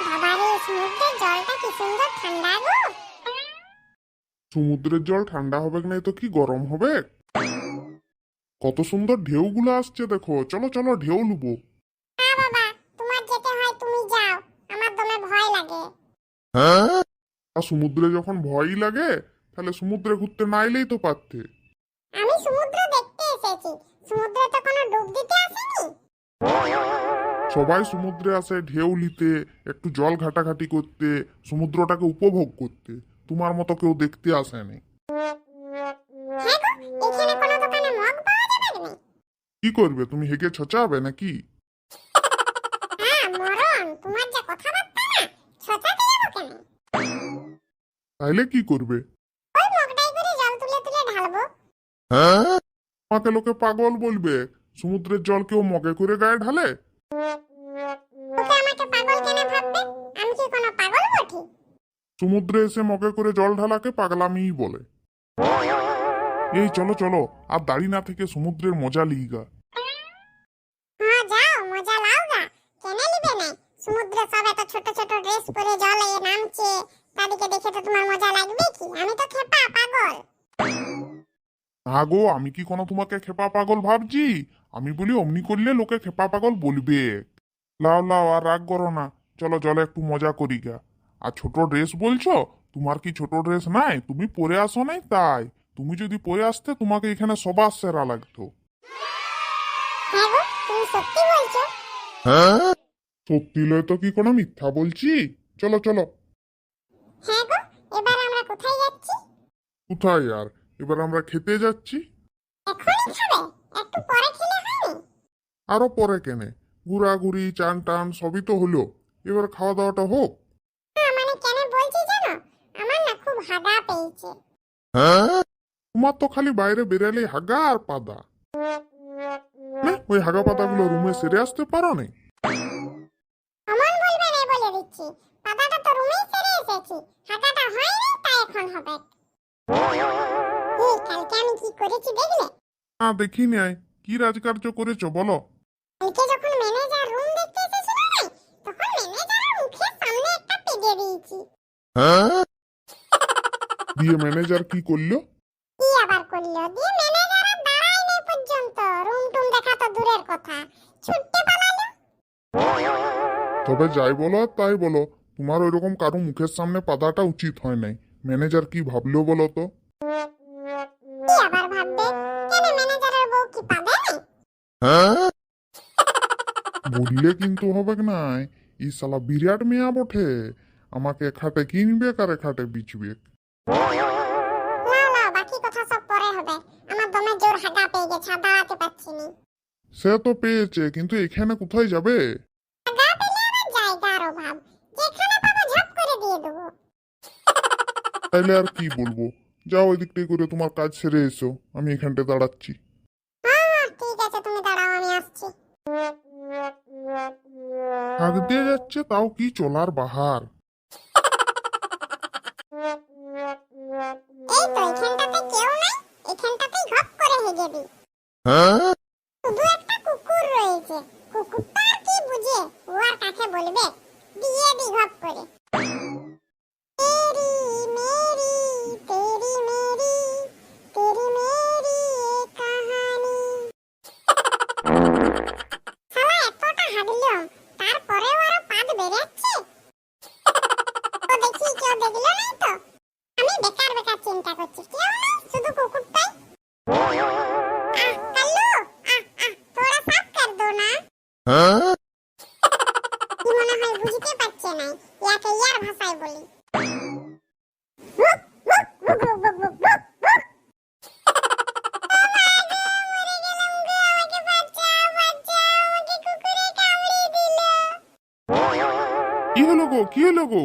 বাবারে সমুদ্রের জলটা কি সুন্দর ঠান্ডা গো। সমুদ্রের জল ঠান্ডা হবে না তো কি গরম হবে? কত সুন্দর ঢেউগুলো আসছে দেখো। চলো চলো ঢেউ লুবো। না বাবা তোমার যেতে হয় তুমি যাও। আমার দমে ভয় লাগে। আর সমুদ্রে যখন ভয়ই লাগে তাহলে সমুদ্রে ঘুরতে না এলেই তো পারতে। আমি সমুদ্র দেখতে এসেছি। সমুদ্রে তো কোনো ডুব দিতে আসেনি সবাই সমুদ্রে আসে ঢেউ নিতে একটু জল ঘাটাঘাটি করতে সমুদ্রটাকে উপভোগ করতে। তোমার মতো কেউ দেখতে আসেনি কি করবে তুমি হেগে ছচাবে নাকি? তাইলে কি করবে? তোমাকে লোকে পাগল বলবে সমুদ্রের জল কেউ মগে করে গায়ে ঢালে? ওকে আমাকে পাগল কেন ভাববে? আমি কি কোনো পাগল বটি? সমুদ্রে এসে মগে করে জল ঢালাকে পাগলামিই বলে। এই চলো চলো আর দাড়ি না থেকে সমুদ্রের মজা লিগা হ্যাঁ যাও মজা লাও গা। কেনে নিবে না? সমুদ্রে সব এত ছোট ছোট ড্রেস পরে জলে নামছে। তাদেরকে দেখে তো তোমার মজা লাগবে কি? আমি না গো আমি কি কোনো তোমাকে খেপা পাগল ভাবছি? আমি বলি অমনি করলে লোকে খেপা পাগল বলবে। লাও লাও আর রাগ করো না। চলো জলে একটু মজা করি গা। আর ছোট ড্রেস বলছো? তোমার কি ছোট ড্রেস নাই? তুমি পরে আসো নাই তাই। তুমি যদি পরে আসতে তোমাকে এখানে সবার সেরা লাগতো। হ্যাঁ সত্যি লয় তো কি কোনো মিথ্যা বলছি? চলো চলো। হ্যাঁ কোথায় আর? এবার আমরা খেতে যাচ্ছি। আরও পরে কেনে। ঘুরাঘুরি চান টান সবই তো হলো। এবার খাওয়া দাওয়াটা হোক মানে পেয়েছে। তোমার তো খালি বাইরে বেরালেই হাগা আর পাদা। না ওই হাগা পাতাগুলো রুমে সেরে আসতে পারো নি। পাতাটা তো রুমেই সেরে এসেছি। হাগাটা হয়নি তাই এখন হবে। কালকে আমি কি করেছি দেখলে? না দেখি নাই কি রাজকার্য করেছ বলো। কালকে যখন ম্যানেজার রুম দেখতে এসেছিল না তখন ম্যানেজারের সামনে একটা পেগে দিয়েছি। দিয়ে ম্যানেজার কি করল? কি আবার করল? দিয়ে ম্যানেজার আর দাঁড়ায় নেই পর্যন্ত। রুম টুম দেখা তো দূরের কথা। ছুটতে পালালো। তবে যাই বলো আর তাই বলো। তোমার ওইরকম কারও মুখের সামনে পাতাটা উচিত হয় নাই। ম্যানেজার কি ভাবলো বলো তো? বললে কিন্তু হবে না এই শালা বিরাট মেয়া বটে। আমাকে খাটে কিনবে কারে খাটে বিচবে? আর সে তো পেয়েছে কিন্তু এখানে কোথায় যাবে? তাইলে আর কি বলব? যাও ওই দিকটাই করে তোমার কাজ সেরে এসো আমি এখানটায় দাঁড়াচ্ছি। হাঁক দিয়ে যাচ্ছে তাও কি চলার বাহার? রয়েছে কুকুরটা কি বুঝে ও আর কাকে বলবে? দিয়ে দি ঘপ করে। কুকুরটার চিন্তা করছিস কি? আমরা শুধু কুকুরটাই? হ্যাঁ? বুঝতে পারছে না? ইয়াকে ইয়ার ভাষায় বলি। কি হলো গো? কি হলো গো?